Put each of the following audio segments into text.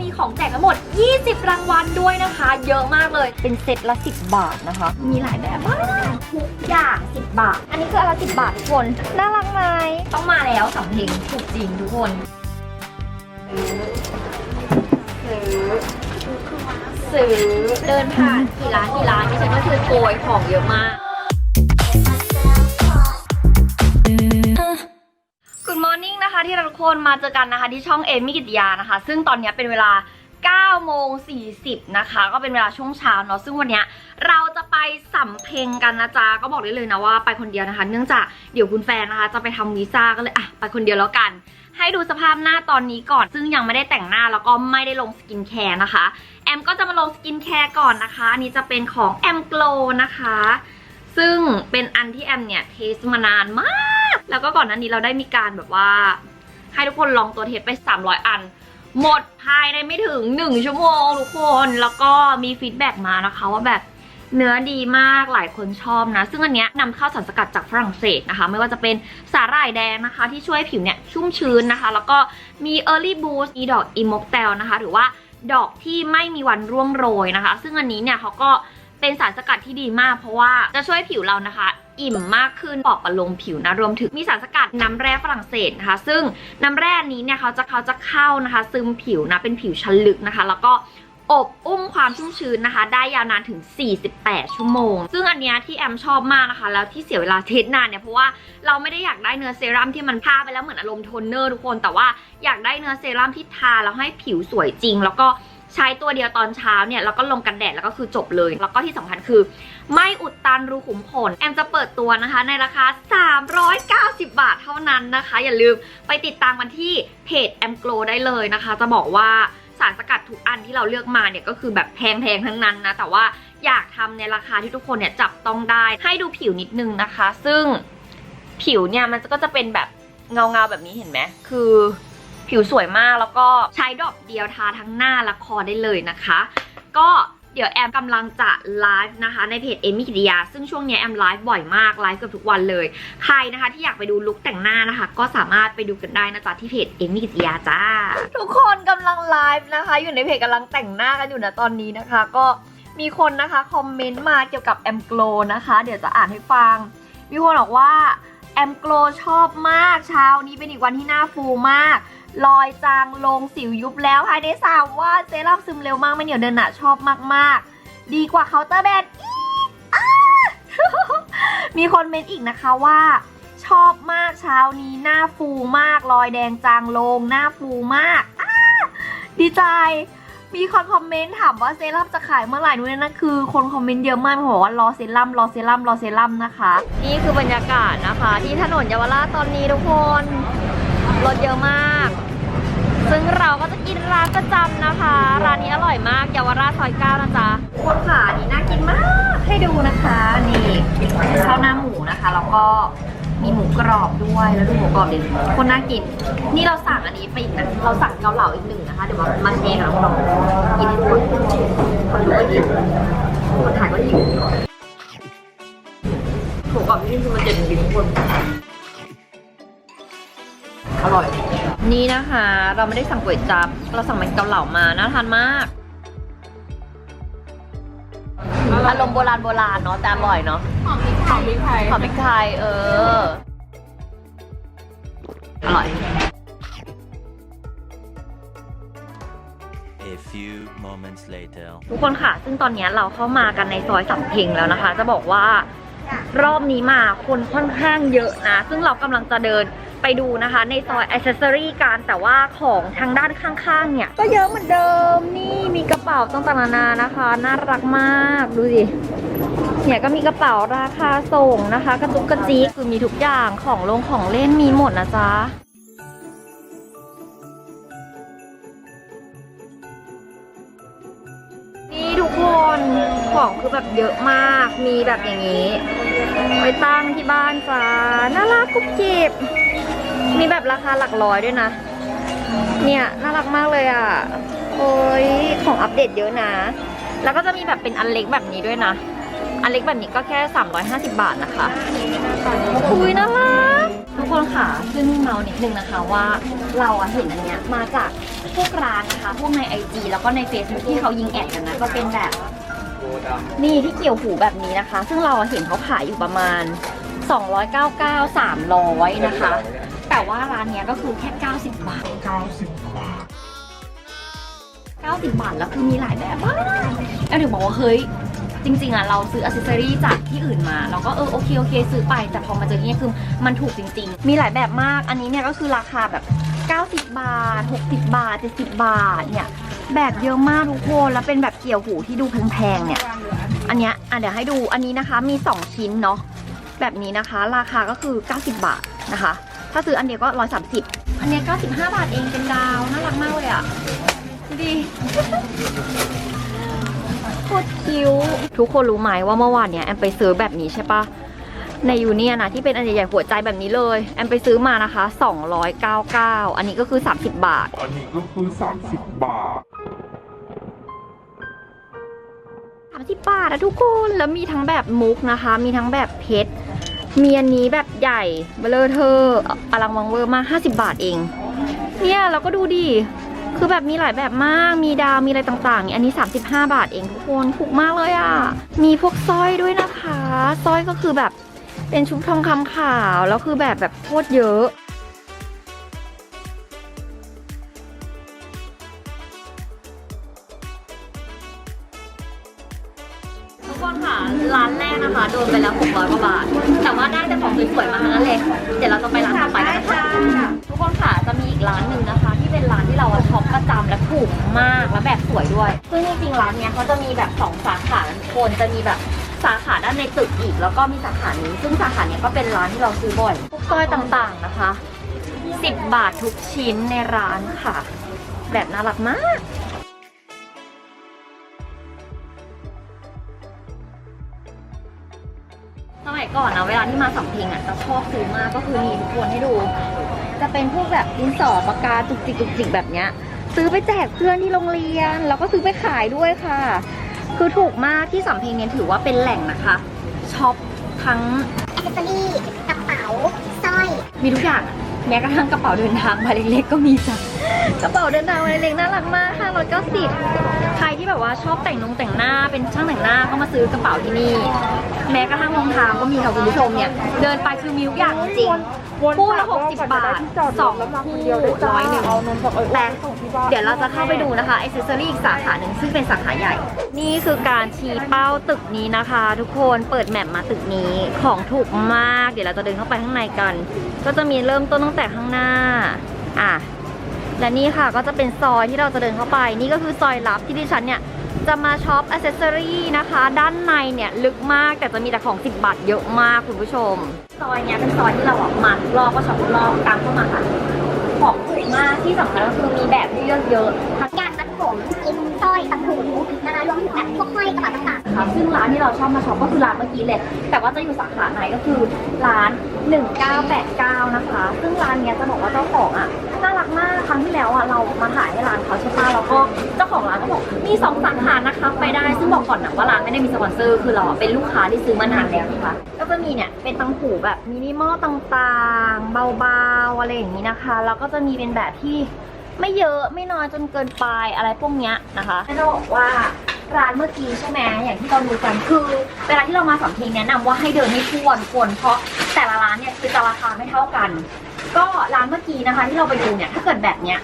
มีของแจกทั้งหมด 20 รางวัลด้วยนะคะ เยอะมากเลย เป็นเซตละ 10 บาทนะคะ มีหลายแบบมากทุกอย่าง 10 บาท อันนี้คืออนละ10 บาททุกคน น่ารักไหมต้องมาแล้วสำเพ็งถูกจริงทุกคนซื้อซื้อเดินผ่านกี่ร้านกี่ร้านที่ฉันก็คือโกยของเยอะมาก คะที่เราทุกคนมาเจอกันนะคะ ที่ช่องเอมี่กิตยานะคะ ซึ่งตอนนี้เป็นเวลา9โมง40นะคะ ก็เป็นเวลาช่วงเช้าเนาะซึ่งวันนี้เราจะไปสำเพ็งกันนะจ๊ะก็บอกได้เลยนะว่าไปคนเดียวนะคะ เนื่องจากเดี๋ยวคุณแฟนนะคะ จะไปทำวีซ่าก็เลยอะไปคนเดียวแล้วกัน ให้ดูสภาพหน้าตอนนี้ก่อน ซึ่งยังไม่ได้แต่งหน้าแล้วก็ไม่ได้ลงสกินแคร์นะคะ แอมก็จะมาลงสกินแคร์ก่อนนะคะอันนี้จะเป็นของแอมโกลนะคะซึ่งเป็นอันที่แอมเนี่ยเทสมานานมาก แล้วก็ก่อนหน้านี้เราได้มีการแบบว่า ให้ทุกคนลองตัวเทสไป 300 อัน หมดภายในไม่ถึง 1 ชั่วโมงทุกคนแล้วก็มีฟีดแบ็กมานะคะว่าแบบเนื้อดีมากหลายคนชอบนะ ซึ่งอันเนี้ยนำเข้าสารสกัดจากฝรั่งเศสนะคะ ไม่ว่าจะเป็นสาหร่ายแดงนะคะ ที่ช่วยให้ผิวเนี่ยชุ่มชื้นนะคะ แล้วก็มี Early Boost มีดอกอิมกเตลนะคะ หรือว่าดอกที่ไม่มีวันร่วงโรยนะคะ ซึ่งอันนี้เนี่ยเขาก็ เป็นสารสกัดที่ดีมาก เพราะว่าจะช่วยผิวเรานะคะ อิ่มมากขึ้นปอบประโลมผิวนะรวมถึงมีสารสกัดน้ำแร่ฝรั่งเศสนะคะ ซึ่งน้ำแร่นี้เนี่ยเขาจะเขาจะเข้านะคะ ซึมผิวนะเป็นผิวชั้นลึกนะคะ แล้วก็อบอุ้มความชุ่มชื้นนะคะ ได้ยาวนานถึง 48 ชั่วโมง ซึ่งอันเนี้ยที่แอมชอบมากนะคะ แล้วที่เสียเวลาเทสนานเนี่ยเพราะว่าเราไม่ได้อยากได้เนื้อเซรั่มที่มันทาไปแล้วเหมือนอารมณ์โทนเนอร์ทุกคน แต่ว่าอยากได้เนื้อเซรั่มที่ทาแล้วให้ผิวสวยจริง แล้วก็ ใช้ตัวเดียวตอนเช้าเนี่ยแล้วก็ลงกันแดดแล้วก็คือจบเลย แล้วก็ที่สำคัญคือ ไม่อุดตันรูขุมขนแอมจะเปิดตัวนะคะในราคา 390 บาทเท่านั้นนะคะ อย่าลืมไปติดตามกันที่เพจแอมโกลได้เลยนะคะ จะบอกว่าสารสกัดทุกอันที่เราเลือกมาเนี่ยก็คือแบบแพงๆทั้งนั้นนะแต่ว่าอยากทำในราคาที่ทุกคนเนี่ยจับต้องได้ให้ดูผิวนิดนึงนะคะ ซึ่งผิวเนี่ยมันก็จะเป็นแบบเงาๆแบบนี้เห็นไหมคือ ผิวสวยมากแล้วก็ใช้ดอกเดียวทาทั้งหน้าและคอได้เลยนะคะ ก็เดี๋ยวแอมกำลังจะไลฟ์นะคะในเพจเอมี่กิติยา ซึ่งช่วงนี้แอมไลฟ์บ่อยมากไลฟ์เกือบทุกวันเลย ใครนะคะที่อยากไปดูลุคแต่งหน้านะคะ ก็สามารถไปดูกันได้นะจ๊ะที่เพจเอมี่กิติยาจ้า ทุกคนกำลังไลฟ์นะคะ อยู่ในเพจกำลังแต่งหน้ากันอยู่นะตอนนี้นะคะ ก็มีคนนะคะคอมเมนต์มาเกี่ยวกับแอมโกลนะคะ เดี๋ยวจะอ่านให้ฟัง มีคนบอกว่าแอมโกลชอบมากเช้านี้เป็นอีกวันที่หน้าฟูมาก รอยจางลงสิวยุบแล้วภายในสามวันเซรั่มซึมเร็วมากไม่เหนียวเดินหนะชอบมากๆ ดีกว่าเคาน์เตอร์แบรนด์อีมีคนเมนต์อีกนะคะว่า ชอบมากเช้านี้หน้าฟูมาก รอยแดงจางลง หน้าฟูมากดีใจ มีคนคอมเมนต์ถามว่าเซรั่มจะขายเมื่อไหร่นู่นนนั่นคือ คนคอมเมนต์เยอะมากบอกว่ารอเซรั่มรอเซรั่มรอเซรั่มนะคะ นี่คือบรรยากาศนะคะ ที่ถนนเยาวราชตอนนี้ทุกคนรถเยอะมาก ซึ่งเราก็จะกินร้านประจำนะคะ ร้านนี้อร่อยมากเยาวราชซอยเก้านะจ๊ะคนขานี่น่ากินมาก ให้ดูนะคะ นี่ข้าวหน้าหมูนะคะ แล้วก็มีหมูกรอบด้วยแล้วดูหมูกรอบดิคนน่ากิน นี่เราสั่งอันนี้ไปอีกนะเราสั่งเกาเหลาอีกหนึ่งนะคะ เดี๋ยวมามาแชร์กับน้องๆกินให้ทุกคนคนดูก็หิวคนถ่ายก็หิวหมูกรอบที่นี่คือมันเด็ดจริงๆทุกคน อร่อย นี่นะคะ เราไม่ได้สั่งก๋วยจั๊บเราสั่งเป็นเกาเหลามา น่าทานมาก อารมณ์โบราณโบราณเนาะแต่อร่อยเนาะ หอมพริกไทยพริกไทยหอมพริกไทยเออ อร่อย A few moments later. ทุกคนค่ะ ซึ่งตอนนี้เราเข้ามากันในซอยสำเพ็งแล้วนะคะ จะบอกว่ารอบนี้มาคนค่อนข้างเยอะนะ ซึ่งเรากำลังจะเดิน ไปดูนะคะ ในซอยอ c เซอรี่กันแต่ว่าของทางด้านข้างๆ เนี่ย ก็เยอะเหมือนเดิมนี่มีกระเป๋าต่างๆนานานะคะ น่ารักมากดูสิเนี่ยก็มีกระเป๋าราคาส่งนะคะ กระจุกกระจิกคือมีทุกอย่างของลงของเล่นมีหมดนะจ๊ะนี่ทุกคนของคือแบบเยอะมากมีแบบอย่างนี้ไว้ตั้งที่บ้านจ้าน่ารักกุ๊บจิบ มีแบบราคาหลักร้อยด้วยนะ เนี่ยน่ารักมากเลยอะ โอ้ยของอัปเดตเยอะนะ แล้วก็จะมีแบบเป็นอันเล็กแบบนี้ด้วยนะ อันเล็กแบบนี้ก็แค่ 350 บาทนะคะอุ้ยน่ารักทุกคนค่ะซึ่งเมานิดนึงนะคะว่าเราอะเห็นอันเนี้ยมาจากพวกร้านนะคะ พวกใน IG แล้วก็ใน Facebook ที่เขายิงแอดกันนะก็เป็นแบบ นี่ที่เกี่ยวหูแบบนี้นะคะ ซึ่งเราเห็นเขาขายอยู่ประมาณ 299 300 นะคะ แต่ว่าร้านเนี้ยก็คือแค่ 90 บาท 90 บาท 90 บาทแล้วคือมีหลายแบบมากแล้วถึงบอกว่าเฮ้ยจริงๆอะเราซื้ออ c เซ s ซอรี่จากที่อื่นมาเราก็เออโอเคโอเค ซื้อไป แต่พอมาเจอที่นี่คือมันถูกจริง ๆ มีหลายแบบมากอันนี้เนี่ยก็คือราคาแบบ 90 บาท 60 บาท 70 บาทเนี่ยแบบเยอะมากทุกคนแล้วเป็นแบบเกี่ยวหูที่ดูแพงๆเนี่ยอันเนี้ยอะเดี๋ยวให้ดูอันนี้นะคะมี 2 ชิ้นเนาะแบบนี้นะคะ ราคาก็คือ 90 บาทนะคะ ถ้าซื้ออันเดียวก็130อันเนี้ย95บาทเองเป็นดาวน่ารักมากเลยอะดูดิโคตรคิ้วทุกคนรู้ไหมว่าเมื่อวานเนี้ยแอมไปซื้อแบบนี้ใช่ปะในยูเนียนะที่เป็นอันใหญ่ๆหัวใจแบบนี้เลย แอมไปซื้อมานะคะ 299 อันนี้ก็คือ 30 บาท อันนี้ก็คือ 30 บาทสามสิบบาทอะทุกคน แล้วมีทั้งแบบมุกนะคะ มีทั้งแบบเพชร มีอันนี้แบบใหญ่เบลเธอร์อลังวังเวอร์มาก50 บาทเอง เนี่ยเราก็ดูดิ คือแบบมีหลายแบบมาก มีดาว มีอะไรต่างๆ อันนี้ 35 บาทเองทุกคน ถูกมากเลยอะมีพวกสร้อยด้วยนะคะ สร้อยก็คือแบบเป็นชุบทองคำขาว แล้วคือแบบแบบโคตรเยอะ คนค่ะ ร้านแรกนะคะ โดนไปแล้ว600กว่าบาท แต่ว่าได้แต่ของสวยๆมาทั้งนั้นเลย เดี๋ยวเราจะไปร้านต่อไปกันนะคะทุกคนค่ะ จะมีอีกร้านหนึ่งนะคะ ที่เป็นร้านที่เราช็อปประจำและถูกมาก และแบบสวยด้วย ซึ่งจริงๆร้านเนี้ยเขาจะมีแบบสองสาขาทุกคนจะมีแบบสาขาด้านในตึกอีก แล้วก็มีสาขานี้ ซึ่งสาขาเนี้ยก็เป็นร้านที่เราซื้อบ่อยพวกสร้อยต่างๆนะคะ 10 บาททุกชิ้นในร้านค่ะ แบบน่ารักมาก ก่อนนะเวลาที่มาสำเพ็งอะจะชอบซื้อมากก็คือมีทุกคนให้ดู จะเป็นพวกแบบดินสอปากกาจุกจิกจุกจิกแบบเนี้ย ซื้อไปแจกเพื่อนที่โรงเรียน แล้วก็ซื้อไปขายด้วยค่ะ คือถูกมากที่สำเพ็งเนี่ยถือว่าเป็นแหล่งนะคะช็อปทั้งแอคเซสซอรี่กระเป๋าสร้อย มีทุกอย่างอะแม้กระทั่งกระเป๋าเดินทางใบเล็กๆก็มีจ้ะ กระเป๋าเดินทางใบเล็กๆน่ารักมากค่ะร้อยเก้าสิบใครที่แบบว่าชอบแต่งนงแต่งหน้าเป็นช่างแต่งหน้าก็มาซื้อกระเป๋าที่นี่ แม้กระทั่งรองเท้าก็มีค่ะคุณผู้ชมเนี่ย เดินไปคือมีทุกอย่างจริงคู่ละหกสิบบาทสองคู่ร้อยหนึ่งแต่เดี๋ยวเราจะเข้าไปดูนะคะอ c เซสซอรี่อีกสาขาหนึ่งซึ่งเป็นสาขาใหญ่ นี่คือการชี้เป้าตึกนี้นะคะ ทุกคนเปิดแมปมาตึกนี้ของถูกมาก เดี๋ยวเราจะเดินเข้าไปข้างในกัน ก็จะมีเริ่มต้นตั้งแต่ข้างหน้า อะ และนี่ค่ะก็จะเป็นซอยที่เราจะเดินเข้าไป นี่ก็คือซอยลับที่ดิฉันเนี่ยจะมาช็อปอ c เซสซอรี่นะคะ ด้านในเนี่ยลึกมากแต่จะมีแต่ของ 10 บาทเยอะมากคุณผู้ชม ซอยเนี้ยเป็นซอยที่เราออกมาทุกรอบก็ช็อปทุกรอบตามเข้ามาค่ะ ของถูกมากที่สำคัญก็คือมีแบบให้เลือกเยอะ นสร้อยตังหูนะคะรวมถึงแบบพวกห้อยกระเป๋าต่างค่ะซึ่งร้านที่เราชอบมาช็อปก็คือร้านเมื่อกี้เลย แต่ว่าจะอยู่สาขาไหนก็คือร้าน 1989 นะคะ ซึ่งร้านเนี้ยจะบอกว่าเจ้าของอะน่ารักมากครั้งที่แล้วอะเรามาถ่ายให้ร้านเขาใช่ปะแล้วก็เจ้าของร้านก็บอกมีสองสาขานะคะไปได้ซึ่งบอกก่อนนะว่าร้านไม่ได้มีสปอนเซอร์คือเราอะเป็นลูกค้าที่ซื้อมานานแล้วนะคะก็จะมีเนี่ยเป็นตังหูแบบมินิมอลต่างๆ เบาๆอะไรอย่างนี้นะคะแล้วก็จะมีเป็นแบบที่ ไม่เยอะไม่น้อยจนเกินไปอะไรพวกเนี้ยนะคะจะบอกว่าร้านเมื่อกี้ใช่ไหมอย่างที่เราดูกันคือเวลาที่เรามาสำเพลงแนะนำว่าให้เดินให้ทั่วทุกคนเพราะแต่ละร้านเนี่ยคือจะราคาไม่เท่ากัน ก็ร้านเมื่อกี้นะคะ ที่เราไปดูเนี่ยถ้าเกิดแบบเนี้ย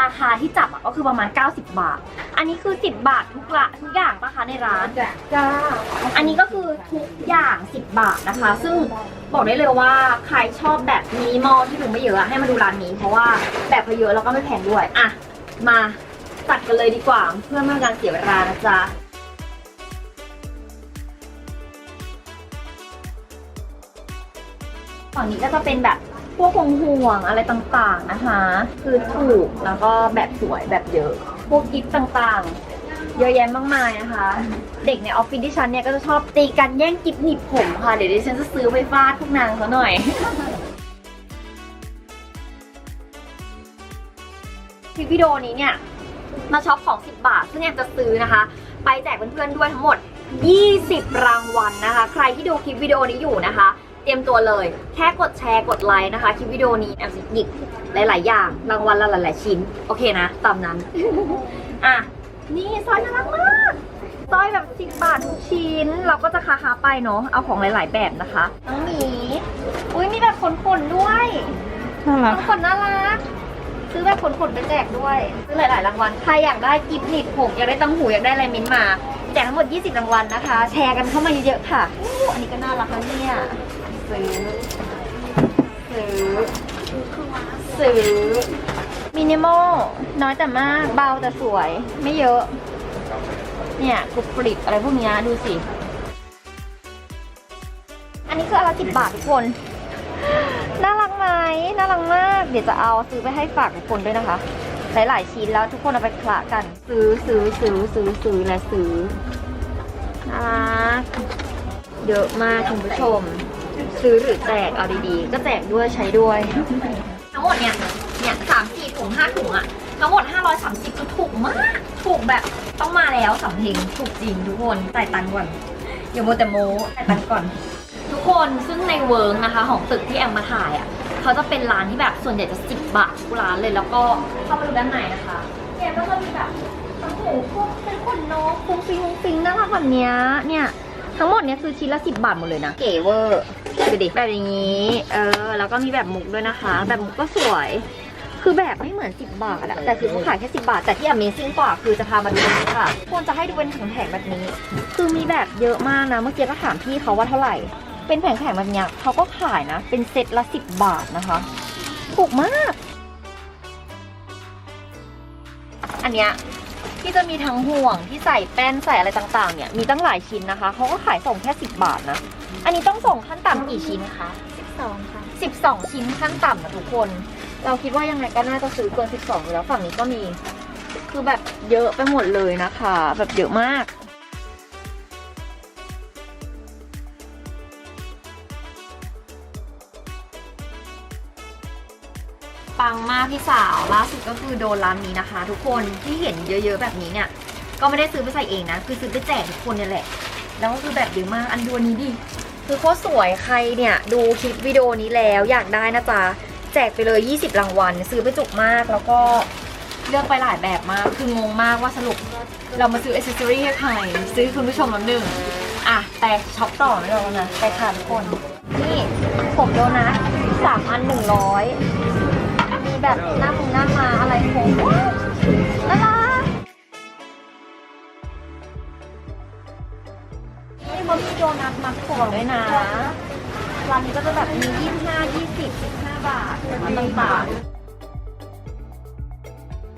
ราคาที่จับอะก็คือประมาณ 90 บาท อันนี้คือ 10 บาททุกละทุกอย่างปะคะในร้าน จ้าอันนี้ก็คือทุกอย่าง 10 บาทนะคะ ซึ่งบอกได้เลยว่าใครชอบแบบมินิมอลที่ดูไม่เยอะอะให้มาดูร้านนี้ เพราะว่าแบบเขาเยอะแล้วก็ไม่แพงด้วยอะมาจัดกันเลยดีกว่าเพื่อไม่ให้การเสียเวลานะจ๊ะฝั่งนี้ก็จะเป็นแบบ พวกห่วงห่วงอะไรต่างๆนะคะ คือถูกแล้วก็แบบสวยแบบเยอะ พวกกิฟต์ต่างๆ เยอะแยะมากมายนะคะ เด็กในออฟฟิศดิฉันเนี่ยก็จะชอบตีกันแย่งกิฟต์หนีบผมค่ะ เดี๋ยวดิฉันจะซื้อไปฟาดพวกนางเขาหน่อยคลิปวิดีโอนี้เนี่ยมาช็อปของ 10 บาท ซึ่งแอมจะซื้อนะคะ ไปแจกเพื่อนๆด้วยทั้งหมด 20 รางวัลนะคะ ใครที่ดูคลิปวิดีโอนี้อยู่นะคะ เตรียมตัวเลย แค่กดแชร์กดไลค์นะคะคลิปวิดีโอนี้แอมสิหยิบหลาย ๆ อย่างรางวัลละหลาย ๆ ชิ้น โอเคนะ ตามนั้น อะ นี่สร้อยน่ารักมากสร้อยแบบสิบบาททุกชิ้น เราก็จะคาคาๆไปเนาะเอาของหลาย ๆ แบบนะคะน้องหมีอุ้ยมีแบบขนๆด้วยน่ารักขนๆน่ารักซื้อแบบขนๆไปแจกด้วยซื้อหลาย ๆ รางวัลใครอยากได้กิฟต์หนีบผมอยากได้ตังหูอยากได้อะไรมิ้นท์มาแจกทั้งหมด 20 รางวัลนะคะ แชร์กันเข้ามาเยอะๆค่ะอู้อันนี้ก็น่ารักนะเนี่ย ซื้อ ซื้อ ซื้อ มินิมอลน้อยแต่มากเบาแต่สวย ไม่เยอะ เนี่ยกรุบกริบอะไรพวกนี้ดูสิ อันนี้คืออะไรสิบบาททุกคน น่ารักไหมน่ารักมาก เดี๋ยวจะเอาซื้อไปให้ฝากทุกคนด้วยนะคะ หลายๆชิ้นแล้วทุกคนเอาไปคละกัน ซื้อซื้อซื้อซื้อซื้อและซื้อน่ารักเยอะมากคุณผู้ชม ซื้อหรือแจกเอาดีๆ ก็แจกด้วยใช้ด้วย ทั้งหมดเนี่ย เนี่ยสามสี่ถุงห้าถุงอะทั้งหมด 530คือถูกมาก ถูกแบบต้องมาแล้วสำเพ็งถูกจริงทุกคนจ่ายตังค์ก่อนอย่าโมวแต่โมจ่ายตังค์ก่อน ทุกคนซึ่งในเวิร์กนะคะ ของตึกที่แอมมาถ่ายอะเขาจะเป็นร้านที่แบบส่วนใหญ่จะสิบบาททุกร้านเลยแล้วก็เข้ามาดูด้านในนะคะเนี่ยก็จะมีแบบตังหูพวกเป็นขนนกฟุ้งฟิงฟุ้งฟิงน่ารักแบบเนี้ยเนี่ยทั้งหมดเนี้ยคือชิ้นละสิบบาทหมดเลยนะเก๋เวอร์ ดูดิแบบอย่างนี้ เออ แล้วก็มีแบบมุกด้วยนะคะ แบบมุกก็สวย คือแบบไม่เหมือน 10 บาทอะแต่คือเขาขายแค่ 10 บาท แต่ที่ Amazing กว่าคือจะพามาดูนี้ค่ะ ควรจะให้ดูเป็นแผงแบบนี้ คือมีแบบเยอะมากนะ เมื่อกี้ก็ถามพี่เขาว่าเท่าไหร่ เป็นแผงๆแบบเนี้ยเขาก็ขายนะ เป็นเซตละ 10 บาทนะคะ ถูกมาก อันเนี้ย ที่จะมีทั้งห่วงที่ใส่แป้นใส่อะไรต่างๆ เนี่ยมีตั้งหลายชิ้นนะคะเขาก็ขายส่งแค่ 10 บาทนะ อันนี้ต้องส่งขั้นต่ำกี่ชิ้นคะ12ค่ะ12 ชิ้นขั้นต่ำนะทุกคน เราคิดว่ายังไงก็น่าจะซื้อเกิน 12อยู่แล้วฝั่งนี้ก็มี คือแบบเยอะไปหมดเลยนะคะ แบบเยอะมาก ปังมากพี่สาวล่าสุดก็คือโดนร้านนี้นะคะ ทุกคนที่เห็นเยอะๆแบบนี้เนี่ย ก็ไม่ได้ซื้อไปใส่เองนะ คือซื้อไปแจกทุกคนนี่แหละ แล้วก็คือแบบเยอมากอันดวนนี้ดิคือโคตรสวยใครเนี่ยดูคลิปวิดีโอนี้แล้วอยากได้นะจ๊ะแจกไปเลย 20 รางวัล ซื้อไปจุกมากแล้วก็เลือกไปหลายแบบมาก คืองงมากว่าสรุปเรามาซื้ออิสเซอรี่ให้ใครซื้อคุณผู้ชมน้ำหนึ่งอะ แต่ช็อปต่อไม่รอแล้วนะไปค่ะทุกคน นี่ผมโดนัท3,100 แบบหน้ามุงหน้ามาอะไรโค้งน่ารักนี่เขามีโดนัทมัดผมด้วยนะร้านนี้ก็จะแบบมี25 20 15บาทต่าง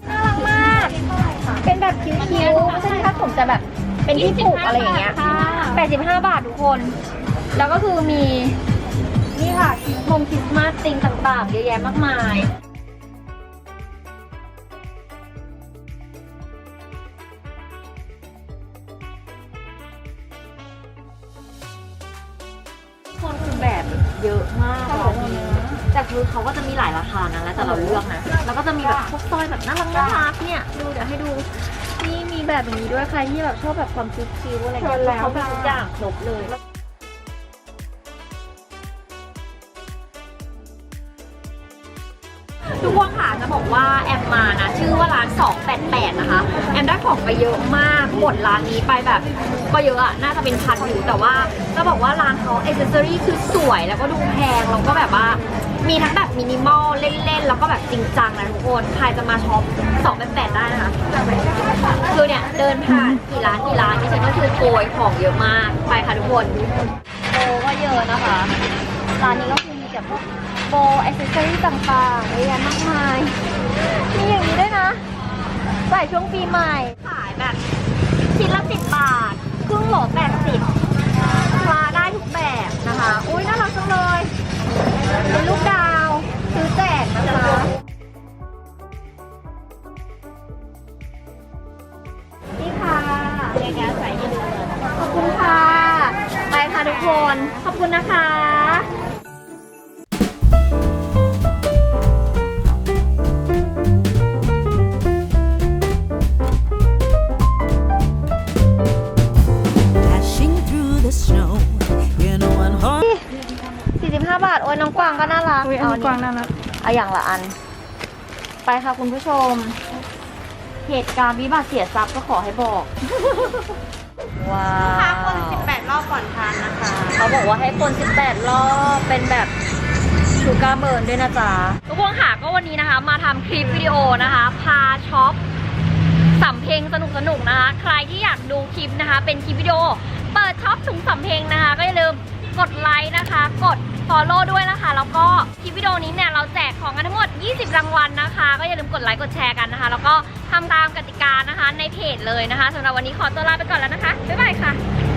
ๆน่ารักมาก เป็นแบบคิ้วๆไม่ใช่ถ้าผมจะแบบเป็นที่ผูกอะไรอย่างเงี้ย85 บาททุกคน แล้วก็คือมี นี่ค่ะคริสต์มงคริสต์มาสติงต่างๆ เยอะแยะมากมาย แล้วก็จะมีแบบพวกสร้อยแบบน่ารักน่ารักเนี่ย ดูเดี๋ยวให้ดู นี่มีแบบอย่างนี้ด้วยใครที่แบบชอบแบบความคิ้วๆอะไรเงี้ยเขามีทุกอย่างครบเลยทุกคนค่ะจะบอกว่าแอมมานะ ชื่อว่าร้าน 288 นะคะ แอมได้ของไปเยอะมากหมดร้านนี้ไปแบบก็เยอะอะน่าจะเป็นพันอยู่แต่ว่าจะบอกว่าร้านเขาเอเซอรี่คือสวยแล้วก็ดูแพงแล้วก็แบบว่า มีทั้งแบบมินิมอลเล่นๆ แล้วก็แบบจริงจังนะทุกคน ใครจะมาช็อป288ได้นะคะ คือเนี่ย เดินผ่านกี่ร้านกี่ร้านที่ฉันก็คือโกยของเยอะมาก ไปค่ะทุกคนโกก็เยอะนะคะ ร้านนี้ก็คือมีแบบพวกโบอ c เซอรี่ต่างๆเยอะแยะมากมาย มีอย่างนี้ด้วยนะ ใส่ช่วงปีใหม่ ขายแบบชิ้นละสิบบาท ครึ่งโหลแปดสิบคลาได้ทุกแบบนะคะ อุ้ยน่ารักจังเลย เป็นลูกดาวซื้อแจกนะคะนี่ค่ะเรียกใส่ให้ดูขอบคุณค่ะ ไปค่ะทุกคน ขอบคุณนะคะ วางก็น่ารักอุ้ยอันนี้กวางน่ารักเอาอย่างละอัน ไปค่ะคุณผู้ชม เหตุการณ์วิบัติเสียทรัพย์ก็ขอให้บอก ว้าวค่ะคน18 รอบก่อนทานนะคะ เขาบอกว่าให้คน 18 รอบเป็นแบบชูการ์เบิร์นด้วยนะจ๊ะ ทุกคนค่ะก็วันนี้นะคะ มาทำคลิปวิดีโอนะคะ พาช็อปสำเพ็งสนุกสนุกๆนะคะ ใครที่อยากดูคลิปนะคะ เป็นคลิปวิดีโอ เปิดช็อปถุงสำเพ็งนะคะ ก็อย่าลืมกดไลค์นะคะ กด follow ด้วยนะคะ แล้วก็คลิปวิดีโอนี้เนี่ยเราแจกของกันทั้งหมด 20 รางวัลนะคะ ก็อย่าลืมกดไลค์กดแชร์กันนะคะ แล้วก็ทำตามกติกานะคะในเพจเลยนะคะสำหรับวันนี้ขอตัวลาไปก่อนแล้วนะคะบ๊ายบายค่ะ